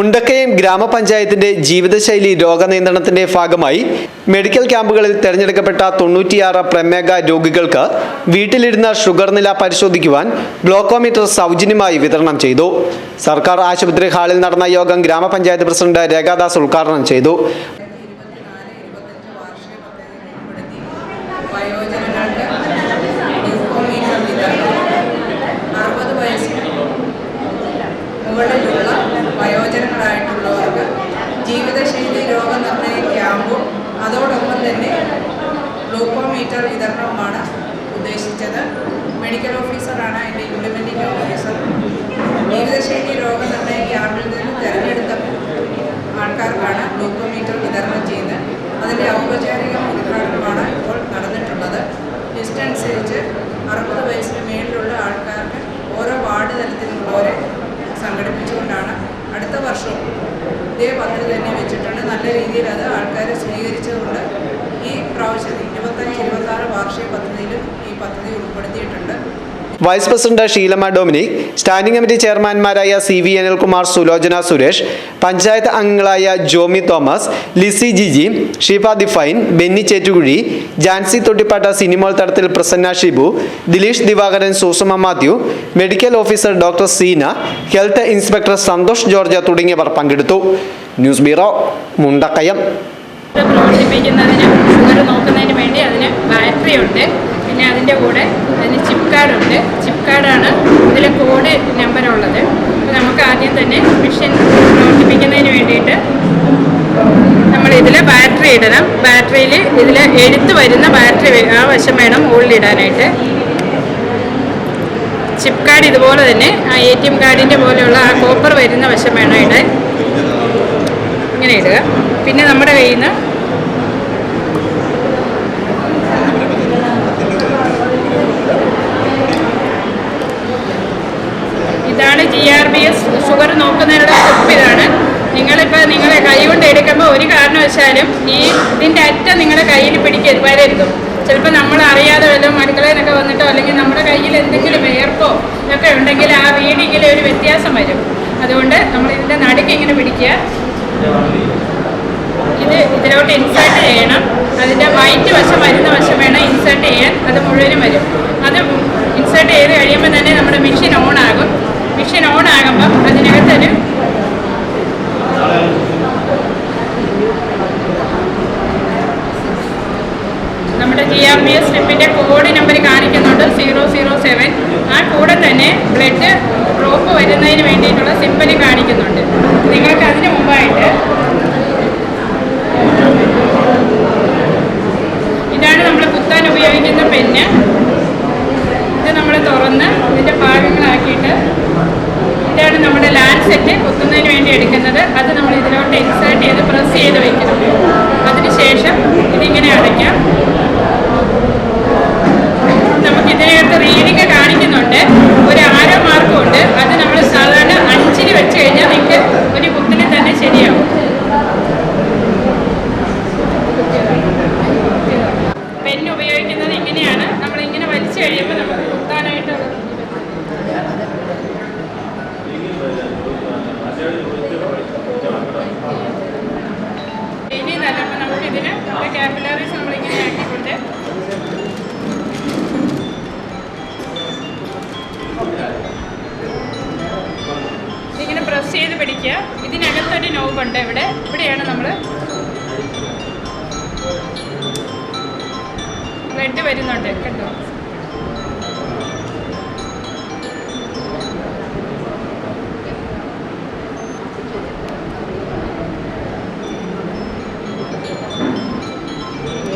മുണ്ടക്കയം ഗ്രാമപഞ്ചായത്തിന്റെ ജീവിതശൈലി രോഗനിയന്ത്രണത്തിന്റെ ഭാഗമായി മെഡിക്കൽ ക്യാമ്പുകളിൽ തെരഞ്ഞെടുക്കപ്പെട്ട തൊണ്ണൂറ്റിയാറ് പ്രമേഹ രോഗികൾക്ക് വീട്ടിലിരുന്ന ഷുഗർ നില പരിശോധിക്കുവാൻ ഗ്ലോക്കോമീറ്റർ സൗജന്യമായി വിതരണം ചെയ്തു. സർക്കാർ ആശുപത്രി ഹാളിൽ നടന്ന യോഗം ഗ്രാമപഞ്ചായത്ത് പ്രസിഡന്റ് രേഖാദാസ് ഉദ്ഘാടനം ചെയ്തു. ഇതേ പദ്ധതി തന്നെ വെച്ചിട്ടുണ്ട് നല്ല രീതിയിൽ അത് ആൾക്കാരെ സ്വീകരിച്ചതുകൊണ്ട് ഈ പ്രാവശ്യം ഇരുപത്തഞ്ച് ഇരുപത്താറ് വാർഷിക പദ്ധതിയിലും ഈ പദ്ധതി ഉൾപ്പെടുത്തിയിട്ടുണ്ട്. Vice president Sheelamma Dominic standing committee ചെയർമാൻമാരായ C V Anilkumar Sulochana Suresh panchayat അംഗങ്ങളായ Jomi Thomas Lissy Jiji Sheefa ദിഫൈൻ Benny Chettukuzhi Jancy Thottippatta Sinimol Thadathil Prasanna Shibu Dileesh Divakaran Susamma Mathew medical officer doctor Seena health inspector Santhosh George തുടങ്ങിയവർ പങ്കെടുത്തു. News bureau Mundakayam. പ്രവർത്തിപ്പിക്കുന്നതിന് നോക്കുന്നതിന് വേണ്ടി അതിന് battery ഉണ്ട് പിന്നെ അതിന്റെ കൂടെ അതിന് ചിപ്പ് കാർഡുണ്ട് ചിപ്പ് കാർഡാണ് ഇതിൽ കോഡ് നമ്പർ ഉള്ളത്. അപ്പോൾ നമുക്ക് ആദ്യം തന്നെ മെഷീൻ പ്രവർത്തിപ്പിക്കുന്നതിന് വേണ്ടിയിട്ട് നമ്മൾ ഇതിൽ ബാറ്ററി ഇടണം. ബാറ്ററിയിൽ ഇതിൽ എഴുത്ത് വരുന്ന ബാറ്ററി ആ വശം വേണം ഉള്ളിടാനായിട്ട് ചിപ്പ് കാർഡ് ഇതുപോലെ തന്നെ ആ എ ടി എം കാർഡിന്റെ പോലെയുള്ള ആ കോപ്പർ വരുന്ന വശം വേണം ഇടാൻ. ഇങ്ങനെ ഇടുക. പിന്നെ നമ്മുടെ കയ്യിൽ നിന്ന് ഇതാണ് G R B S sugar നോക്കുന്നതിനുള്ള സ്റ്റെപ്പ് ഇതാണ് നിങ്ങളിപ്പോൾ നിങ്ങളെ കൈ കൊണ്ട് എടുക്കുമ്പോൾ ഒരു കാരണവശാലും ഈ ഇതിന്റെ അറ്റം നിങ്ങളുടെ കയ്യിൽ പിടിക്കരുത്. വരരുത്. ചിലപ്പോൾ നമ്മൾ അറിയാതെ വല്ലതും അടുക്കളയിലൊക്കെ വന്നിട്ടോ അല്ലെങ്കിൽ നമ്മുടെ കയ്യിൽ എന്തെങ്കിലും വേർപ്പോ ഒക്കെ ഉണ്ടെങ്കിൽ ആ വീടിങ്ങനെ ഒരു വ്യത്യാസം വരും. അതുകൊണ്ട് നമ്മൾ ഇതിന്റെ നടുക്ക് ഇങ്ങനെ പിടിക്കുക. ഇത് ഇതിലോട്ട് ഇൻസേർട്ട് ചെയ്യണം. അതിന്റെ വൈറ്റ് വശം വരുന്ന വശം വേണം ഇൻസേർട്ട് ചെയ്യാൻ. അത് മുഴുവനും വരും. അത് ഇൻസേർട്ട് ചെയ്ത് കഴിയുമ്പോൾ തന്നെ നമ്മുടെ മെഷീൻ ഓൺ ആകും. മെഷീൻ ഓൺ ആകുമ്പം അതിനകത്തൊരു നമ്മുടെ ജി ആർ ബി എസ് സ്റ്റെപ്പിന്റെ കോഡ് നമ്പർ കാണിക്കുന്നുണ്ട്. സീറോ സീറോ സെവൻ ആ കൂടെ തന്നെ ബ്ലഡ് ഡ്രോപ്പ് വരുന്നതിന് വേണ്ടിയിട്ടുള്ള സിമ്പൽ കാണിക്കുന്നുണ്ട്. നിങ്ങൾക്ക് അതിന് മുമ്പായിട്ട് ഇതാണ് നമ്മൾ കുത്താൻ ഉപയോഗിക്കുന്ന പെന്ന് ഇത് നമ്മൾ തുറന്ന് ഇതിന്റെ ഭാഗങ്ങളാക്കിയിട്ട് ഇതാണ് നമ്മുടെ ലാൻഡ് സെറ്റ് കുത്തുന്നതിന് വേണ്ടി എടുക്കുന്നത്. അത് നമ്മൾ ഇതിലോട്ട് ഇൻസേർട്ട് ചെയ്ത് ശരിയാവും. പെൻ ഉപയോഗിക്കുന്നത് ഇങ്ങനെയാണ്. നമ്മൾ ഇങ്ങനെ വലിച്ചു കഴിയുമ്പോൾ നമുക്ക് കുത്താനായിട്ട് ഇനി നല്ല നമുക്ക് ഇതിന് ക്യാപിലറീസ് നമ്മൾ ഇങ്ങനെ ആക്കിക്കൊണ്ട് ചെയ്ത് പിടിക്കുക. ഇതിനകത്തൊരു ഉണ്ട് ഇവിടെ. ഇവിടെയാണ് നമ്മൾ ബ്ലഡ് വരുന്നുണ്ട് കേട്ടോ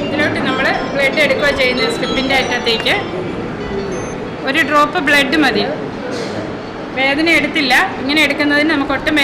ഇതിലോട്ട് നമ്മൾ ബ്ലഡ് എടുക്കുക ചെയ്യുന്ന സ്ട്രിപ്പിന്റെ അറ്റത്തേക്ക് ഒരു ഡ്രോപ്പ് ബ്ലഡ് മതി. വേദന എടുത്തില്ല. ഇങ്ങനെ എടുക്കുന്നതിന് നമുക്ക് ഒട്ടും